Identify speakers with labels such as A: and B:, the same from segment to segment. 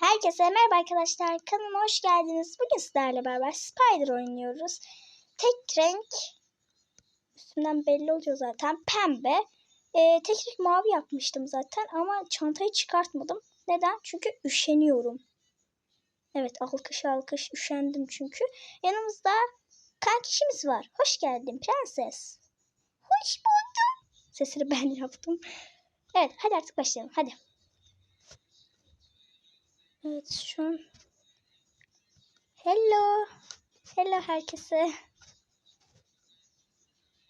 A: Herkese merhaba arkadaşlar. Kanalıma hoş geldiniz. Bugün sizlerle beraber Spider oynuyoruz. Tek renk üstünden belli oluyor zaten. Pembe. Ee, tek renk mavi yapmıştım zaten ama çantayı çıkartmadım. Neden? Çünkü üşeniyorum. Evet alkış alkış üşendim çünkü. Yanımızda kankişimiz var. Hoş geldin prenses. Hoş buldum. Sesini ben yaptım. Evet hadi artık başlayalım. Hadi. Evet şu an. Hello. Hello herkese.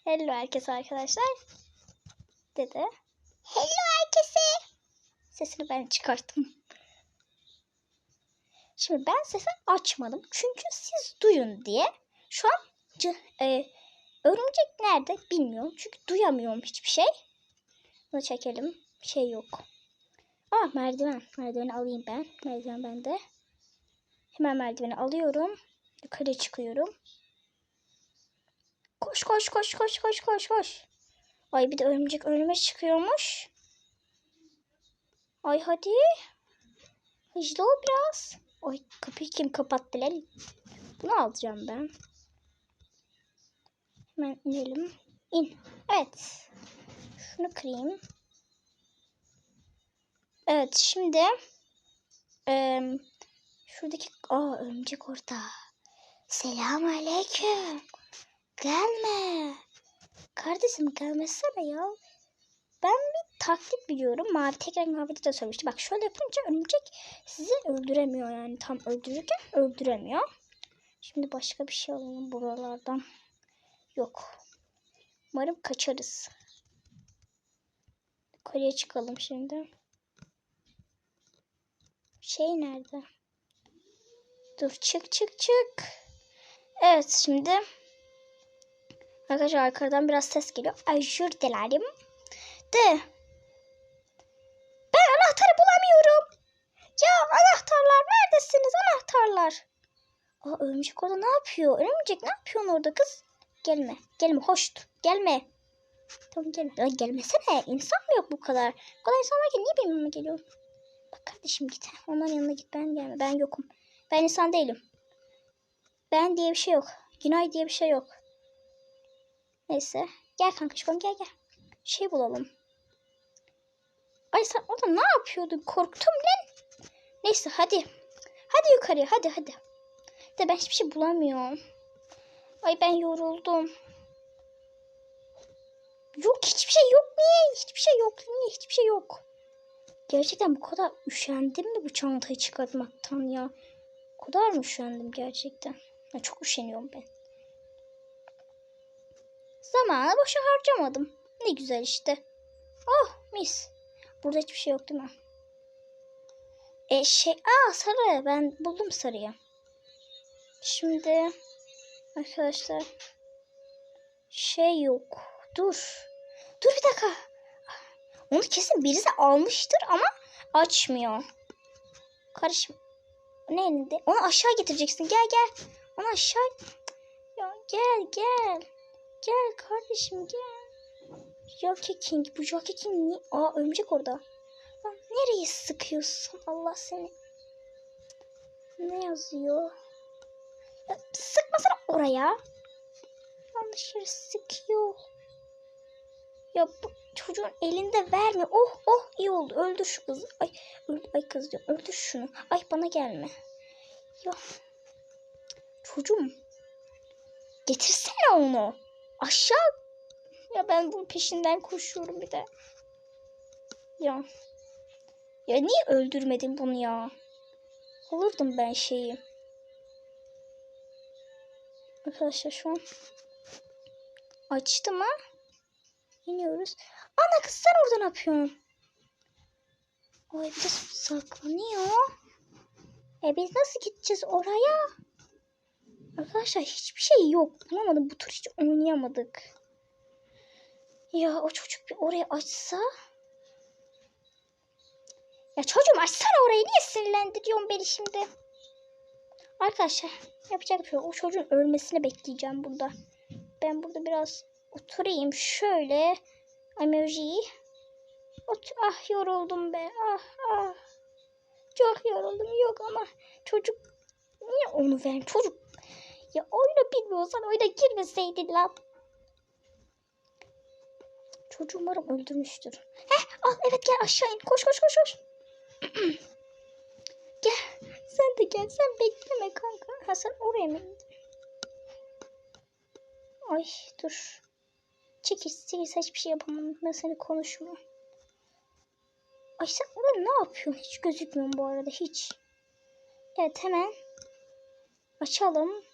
A: Hello herkese arkadaşlar. Dede. Hello herkese. Sesini ben çıkarttım. Şimdi ben sesi açmadım. Çünkü siz duyun diye. Şu an e, örümcek nerede bilmiyorum. Çünkü duyamıyorum hiçbir şey. Bunu çekelim. Bir şey yok. Aa merdiven. Merdiveni alayım ben. Merdiven bende. Hemen merdiveni alıyorum. Yukarı çıkıyorum. Koş koş koş koş koş koş koş. Ay bir de örümcek önüme çıkıyormuş. Ay hadi. Hızlı ol biraz. Ay kapıyı kim kapattı lan? Bunu alacağım ben. Hemen inelim. İn. Evet. Şunu kırayım. Evet şimdi eee şuradaki aa örümcek orada. Selam aleyküm. Gelme. Kardeşim gelmesene ya. Ben bir taktik biliyorum. Mavi tek renk mavide de söylemişti. Bak şöyle yapınca örümcek sizi öldüremiyor yani. Tam öldürürken öldüremiyor. Şimdi başka bir şey alalım buralardan. Yok. Umarım kaçarız. Yukarıya çıkalım şimdi. Şey nerede? Dur çık çık çık. Evet şimdi. Arkadaşlar arkadan biraz ses geliyor. Özür dilerim. De. Ben anahtarı bulamıyorum. Ya anahtarlar neredesiniz anahtarlar? Aa örümcek orada ne yapıyor? Örümcek ne yapıyorsun orada kız? Gelme. Gelme hoş. Gelme. Tamam gelme. Gelmesene. İnsan mı yok bu kadar? Bu kadar insan varken niye benim geliyor? Kardeşim git. Onların yanına git. Ben gelme. Ben yokum. Ben insan değilim. Ben diye bir şey yok. Günay diye bir şey yok. Neyse. Gel kankışkom gel gel. Şey bulalım. Ay sen orada ne yapıyordun? Korktum lan. Neyse hadi. Hadi yukarıya hadi hadi. De ben hiçbir şey bulamıyorum. Ay ben yoruldum. Yok hiçbir şey yok niye? Hiçbir şey yok. Niye hiçbir şey yok? Gerçekten bu kadar üşendim mi bu çantayı çıkartmaktan ya? O kadar mı üşendim gerçekten? Ya çok üşeniyorum ben. Zamanı boşa harcamadım. Ne güzel işte. Oh mis. Burada hiçbir şey yok değil mi? E şey, aa sarı. Ben buldum sarıyı. Şimdi arkadaşlar şey yok. Dur. Dur bir dakika. Onu kesin birisi almıştır ama açmıyor. Karışma. Ne elinde? Onu aşağı getireceksin. Gel gel. Onu aşağı. Ya gel gel. Gel kardeşim gel. Jockey King. Bu Jockey King niye? Aa örümcek orada. Lan nereye sıkıyorsun? Allah seni. Ne yazıyor? Ya, sıkmasana oraya. Yanlış yere sıkıyor. Ya bu çocuğun elinde verme. Oh oh iyi oldu. Öldür şu kızı. Ay öldür, ay kız diyorum. Öldür şunu. Ay bana gelme. Ya çocuğum getirsene onu. Aşağı. Ya ben bunun peşinden koşuyorum bir de. Ya. Ya niye öldürmedin bunu ya? Alırdım ben şeyi. Arkadaşlar şu an açtım ha. İniyoruz. Ana kız sen orada ne yapıyorsun? Ay bir de saklanıyor. E biz nasıl gideceğiz oraya? Arkadaşlar hiçbir şey yok. Bulamadım. Bu tur hiç oynayamadık. Ya o çocuk bir oraya açsa. Ya çocuğum açsana orayı. Niye sinirlendiriyorsun beni şimdi? Arkadaşlar yapacak bir şey yok. O çocuğun ölmesini bekleyeceğim burada. Ben burada biraz oturayım şöyle emoji. Ot ah yoruldum be. Ah ah. Çok yoruldum. Yok ama çocuk niye onu ver çocuk? Ya oyunu bilmiyorsan oyuna girmeseydin lan. Çocuğu umarım öldürmüştür. Heh al evet gel aşağı in. Koş koş koş koş. gel. Sen de gel. Sen bekleme kanka. Ha sen oraya mı indin? Ay dur. Çekil hiçbir şey yapamam. Ben seni konuşma. Ay sen orada ne yapıyorsun? Hiç gözükmüyorum bu arada hiç. Evet hemen açalım.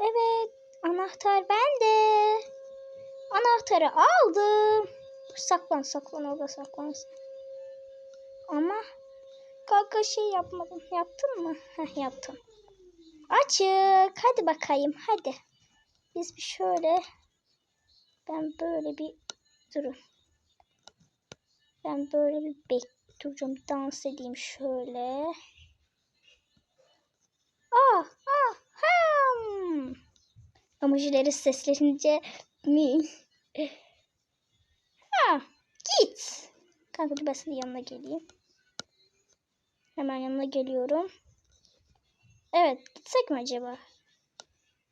A: Evet anahtar bende. Anahtarı aldım. Saklan saklan orada saklan. Ama kanka şey yapmadım. Yaptın mı? Heh yaptım. Açık. Hadi bakayım hadi. Biz bir şöyle ben böyle bir durun. Ben böyle bir bek duracağım. Dans edeyim şöyle. Ah ah ham. Emojileri seslenince mi? Ha git. Kanka dur ben senin yanına geleyim. Hemen yanına geliyorum. Evet gitsek mi acaba?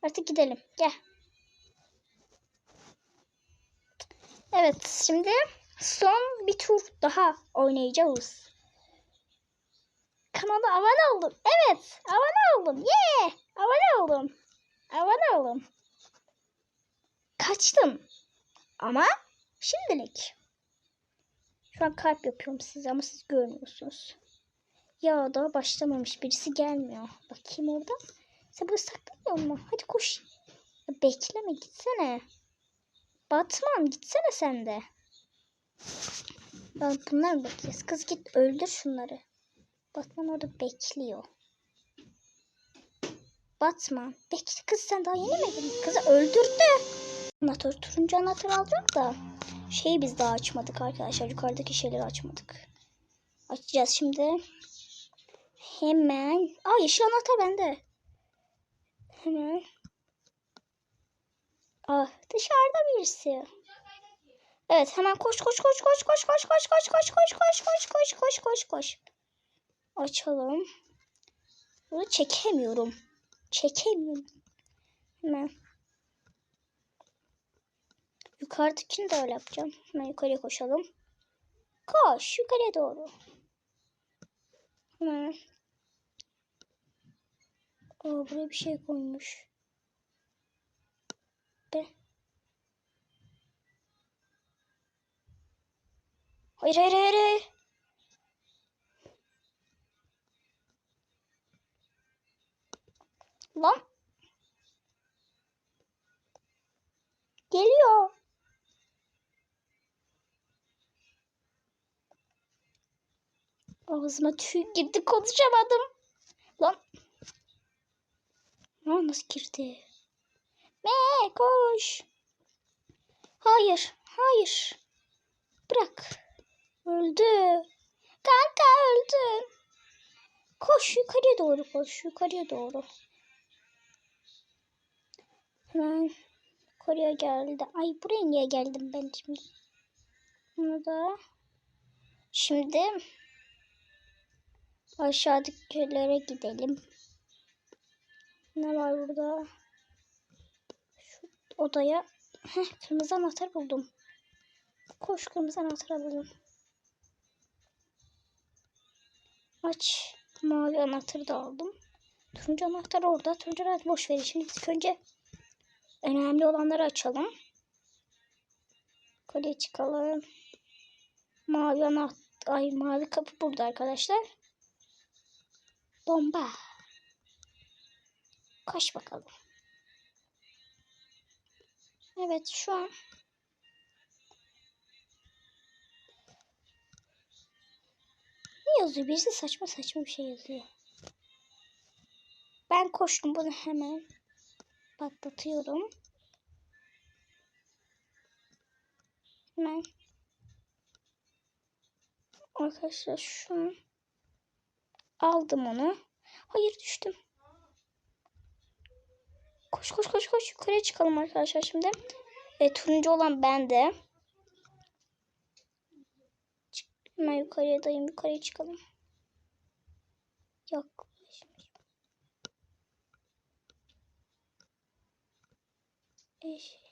A: Artık gidelim. Gel. Evet şimdi son bir tur daha oynayacağız. Kanala abone oldum. Evet abone oldum. Yeah abone oldum. Abone oldum. Kaçtım. Ama şimdilik. Şu an kalp yapıyorum size ama siz görmüyorsunuz. Ya daha başlamamış birisi gelmiyor. Bakayım orada. Sen burada saklanıyor mu? Hadi koş. Ya bekleme gitsene. Batman gitsene sen de. Ben bunlar bekliyoruz? Kız git öldür şunları. Batman orada bekliyor. Batman. Bekle kız sen daha yeni mi? Kızı öldürdü. Anahtar turuncu anahtar alacak da. Şeyi biz daha açmadık arkadaşlar. Yukarıdaki şeyleri açmadık. Açacağız şimdi. Hemen. Aa yeşil anahtar bende. Hemen. Ah dışarıda birisi. Evet hemen koş koş koş koş koş koş koş koş koş koş koş koş koş koş koş koş. Açalım. Bunu çekemiyorum. Çekemiyorum. Hemen. Yukarıdakini de öyle yapacağım. Hemen yukarıya koşalım. Koş yukarıya doğru. Hemen. Aa, buraya bir şey koymuş. Be. Hayır hayır hayır. Lan. Geliyor. Ağzıma tüy girdi konuşamadım. Lan. Aa, nasıl girdi? Koş. Hayır. Hayır. Bırak. Öldü. Kanka öldü. Koş yukarıya doğru koş. Yukarıya doğru. Hemen yukarıya geldi. Ay buraya niye geldim ben şimdi? Bunu da. Şimdi aşağıdakilere gidelim. Ne var burada? Odaya. Heh, kırmızı anahtar buldum. Koş kırmızı anahtar alalım. Aç. Mavi anahtarı da aldım. Turuncu anahtar orada. Turuncu anahtar boş verin. Şimdi ilk önce önemli olanları açalım. Kolye çıkalım. Mavi anahtar. Ay mavi kapı burada arkadaşlar. Bomba. Koş bakalım. Evet şu an ne yazıyor? Birisi saçma saçma bir şey yazıyor. Ben koştum bunu hemen patlatıyorum. Hemen arkadaşlar şu an aldım onu. Hayır düştüm. Koş koş koş koş yukarıya çıkalım arkadaşlar şimdi. E, turuncu olan bende. Hemen yukarıya dayım yukarıya çıkalım. Eş.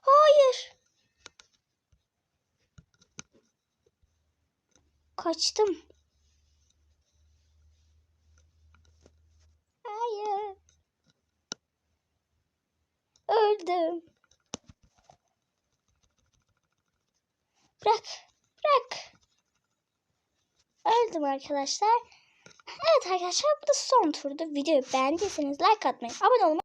A: Hayır. Kaçtım. Hayır. Öldüm. Bırak. Bırak. Öldüm arkadaşlar. Evet arkadaşlar bu da son turdu. Videoyu beğendiyseniz like atmayı, abone olmayı